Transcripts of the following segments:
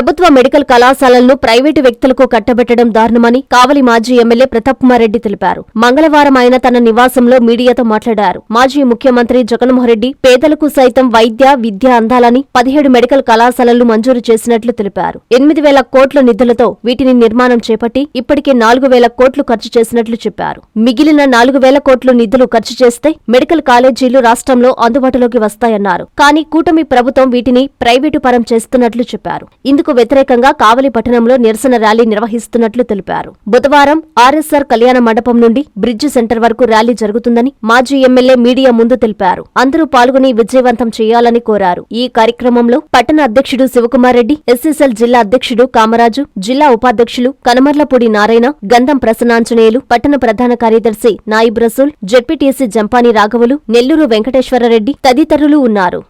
ప్రభుత్వ మెడికల్ కళాశాలలను ప్రైవేటు వ్యక్తులకు కట్టబెట్టడం దారుణమని కావలి మాజీ ఎమ్మెల్యే ప్రతాప్ కుమార్ రెడ్డి తెలిపారు. మంగళవారం ఆయన తన నివాసంలో మీడియాతో మాట్లాడారు. మాజీ ముఖ్యమంత్రి జగన్మోహన్ రెడ్డి పేదలకు సైతం వైద్య విద్య అందాలని పదిహేడు మెడికల్ కళాశాలలు మంజూరు చేసినట్లు తెలిపారు. ఎనిమిది వేల కోట్ల నిధులతో వీటిని నిర్మాణం చేపట్టి ఇప్పటికే నాలుగు వేల కోట్లు ఖర్చు చేసినట్లు చెప్పారు. మిగిలిన నాలుగు వేల కోట్లు నిధులు ఖర్చు చేస్తే మెడికల్ కాలేజీలు రాష్ట్రంలో అందుబాటులోకి వస్తాయన్నారు. కానీ కూటమి ప్రభుత్వం వీటిని ప్రైవేటు పరం చేస్తున్నట్లు చెప్పారు. ఇందుకు వ్యతిరేకంగా కావలి పట్టణంలో నిరసన ర్యాలీ నిర్వహిస్తున్నట్లు తెలిపారు. బుధవారం ఆర్ఎస్ఆర్ కళ్యాణ మండపం నుండి బ్రిడ్జ్ సెంటర్ వరకు ర్యాలీ జరుగుతుందని మాజీ ఎమ్మెల్యే మీడియా ముందు తెలిపారు. అందరూ పాల్గొని విజయవంతం చేయాలని కోరారు. ఈ కార్యక్రమంలో పట్టణ అధ్యక్షుడు శివకుమార్ రెడ్డి ఎస్ఎస్ఎల్ జిల్లా అధ్యక్షుడు కామరాజు జిల్లా ఉపాధ్యక్షులు కనమర్లపూడి నారాయణ గంధం ప్రసన్నాంజనేయులు పట్టణ ప్రధాన కార్యదర్శి నాయిబ్ రసూల్ జెడ్పీటీసీ జంపాని రాఘవులు నెల్లూరు వెంకటేశ్వరరెడ్డి తదితరులు ఉన్నారు.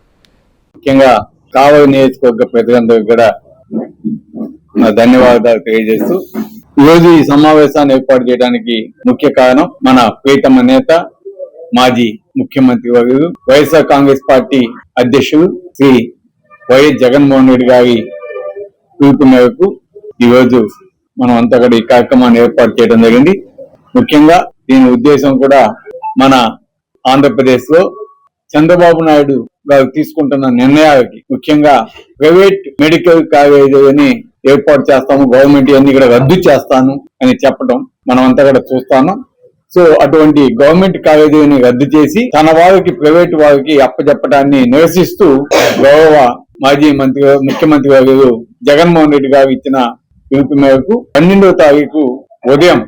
ముఖ్యంగా కావలి నియోజకవర్గ ప్రజలందరూ కూడా నా ధన్యవాదాలు తెలియజేస్తూ ఈ రోజు ఈ సమావేశాన్ని ఏర్పాటు చేయడానికి ముఖ్య కారణం మన ప్రీతమ నేత మాజీ ముఖ్యమంత్రి వర్యులు వైఎస్ఆర్ కాంగ్రెస్ పార్టీ అధ్యక్షులు శ్రీ వైఎస్ జగన్మోహన్ రెడ్డి గారి పిలుపు మేరకు ఈ రోజు మనం అంతా కూడా ఈ కార్యక్రమాన్ని ఏర్పాటు చేయడం జరిగింది. ముఖ్యంగా దీని ఉద్దేశం కూడా మన ఆంధ్రప్రదేశ్లో చంద్రబాబు నాయుడు గారు తీసుకుంటున్న నిర్ణయాలకి ముఖ్యంగా ప్రైవేట్ మెడికల్ కాలేజీని ఏర్పాటు చేస్తాము గవర్నమెంట్ అన్ని కూడా రద్దు చేస్తాను అని చెప్పడం మనం అంతా కూడా చూస్తాను. సో అటువంటి గవర్నమెంట్ కాలేజీని రద్దు చేసి తన వారికి ప్రైవేట్ వారికి అప్పచెప్పడాన్ని నిరసిస్తూ గౌరవ మాజీ మంత్రి ముఖ్యమంత్రి గారు జగన్మోహన్ రెడ్డి గారు ఇచ్చిన పిలుపు మేరకు పన్నెండవ తారీఖు ఉదయం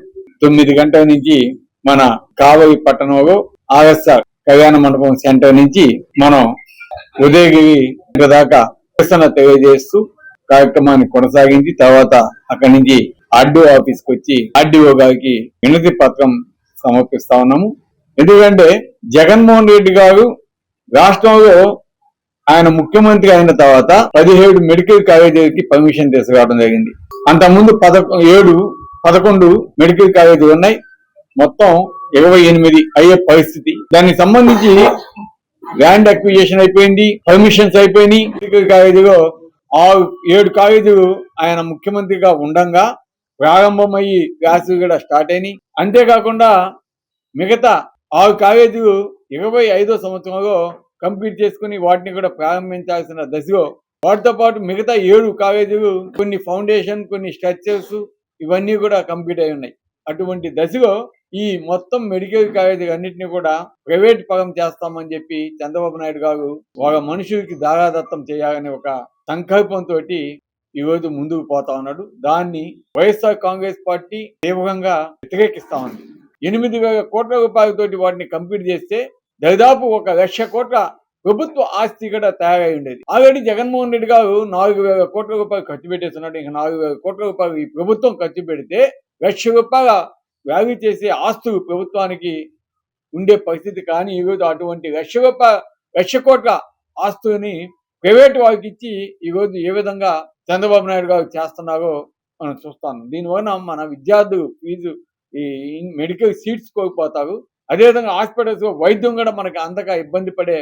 తొమ్మిది గంటల నుంచి మన కావలి పట్టణంలో ఆర్ఎస్ఆర్ కళ్యాణ మండపం సెంటర్ నుంచి మనం ఉదయగిరి దాకా నిరసన తెలియజేస్తూ కార్యక్రమాన్ని కొనసాగించి తర్వాత అక్కడి నుంచి ఆర్డీఓ ఆఫీస్కి వచ్చి ఆర్డీఓ గారికి వినతి పత్రం సమర్పిస్తా ఉన్నాము. ఎందుకంటే జగన్మోహన్ రెడ్డి గారు రాష్ట్రంలో ఆయన ముఖ్యమంత్రి అయిన తర్వాత పదిహేడు మెడికల్ కాలేజీలకి పర్మిషన్ తీసుకురావడం జరిగింది. అంతకుముందు పదకొ ఏడు పదకొండు మెడికల్ కాలేజీలు ఉన్నాయి. మొత్తం ఇరవై ఎనిమిది అయ్యే పరిస్థితి. దానికి సంబంధించి ల్యాండ్ అక్విజేషన్ అయిపోయింది పర్మిషన్స్ అయిపోయినాయి. మెడికల్ కాలేజీలో ఆరు ఏడు కాలేజీలు ఆయన ముఖ్యమంత్రిగా ఉండంగా ప్రారంభమయ్యి క్లాసులు కూడా స్టార్ట్ అయినాయి. అంతేకాకుండా మిగతా ఆరు కాలేజీలు ఇరవై ఐదో సంవత్సరంలో కంప్లీట్ చేసుకుని వాటిని కూడా ప్రారంభించాల్సిన దశలో వాటితో పాటు మిగతా ఏడు కాలేజీలు కొన్ని ఫౌండేషన్ కొన్ని స్ట్రక్చర్స్ ఇవన్నీ కూడా కంప్లీట్ అయి ఉన్నాయి. అటువంటి దశలో ఈ మొత్తం మెడికల్ కాలేజీలు అన్నింటినీ కూడా ప్రైవేట్ పరం చేస్తామని చెప్పి చంద్రబాబు నాయుడు గారు వాళ్ళ మనుషులకి దారాదత్తం చేయాలని ఒక సంకల్పంతో ఈరోజు ముందుకు పోతా ఉన్నాడు. దాన్ని వైఎస్ఆర్ కాంగ్రెస్ పార్టీ తీవ్రంగా వ్యతిరేకిస్తా ఉంది. ఎనిమిది వేల కోట్ల రూపాయలతోటి వాటిని కంప్లీట్ చేస్తే దాదాపు ఒక లక్ష కోట్ల ప్రభుత్వ ఆస్తి కూడా తయారై ఉండేది. ఆల్రెడీ జగన్మోహన్ రెడ్డి గారు నాలుగు వేల కోట్ల రూపాయలు ఖర్చు పెట్టేస్తున్నాడు. ఇంకా నాలుగు వేల కోట్ల రూపాయలు ఈ ప్రభుత్వం ఖర్చు పెడితే లక్ష రూపాయల వ్యాల్యూ చేసే ఆస్తులు ప్రభుత్వానికి ఉండే పరిస్థితి. కానీ ఈరోజు అటువంటి లక్ష రూపాయల లక్ష కోట్ల ఆస్తుని ప్రైవేట్ వాళ్ళకి ఇచ్చి ఈరోజు ఏ విధంగా చంద్రబాబు నాయుడు గారు చేస్తున్నారో మనం చూస్తాం. దీనివలన మన విద్యార్థులు ఫీజు ఈ మెడికల్ సీట్స్ కోల్పోతారు. అదేవిధంగా హాస్పిటల్స్ వైద్యం కూడా మనకి అంతగా ఇబ్బంది పడే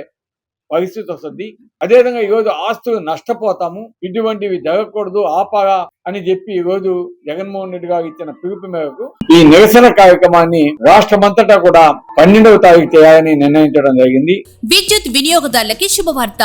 పరిస్థితి వస్తుంది. అదేవిధంగా ఈరోజు ఆస్తులు నష్టపోతాము. ఇటువంటివి జరగకూడదు ఆపాగా అని చెప్పి ఈ రోజు జగన్మోహన్ రెడ్డి గారు ఇచ్చిన పిలుపు మేరకు ఈ నిరసన కార్యక్రమాన్ని రాష్ట్రమంతటా కూడా పన్నెండవ తారీఖు చేయాలని నిర్ణయించడం జరిగింది. విద్యుత్ వినియోగదారులకి శుభవార్త.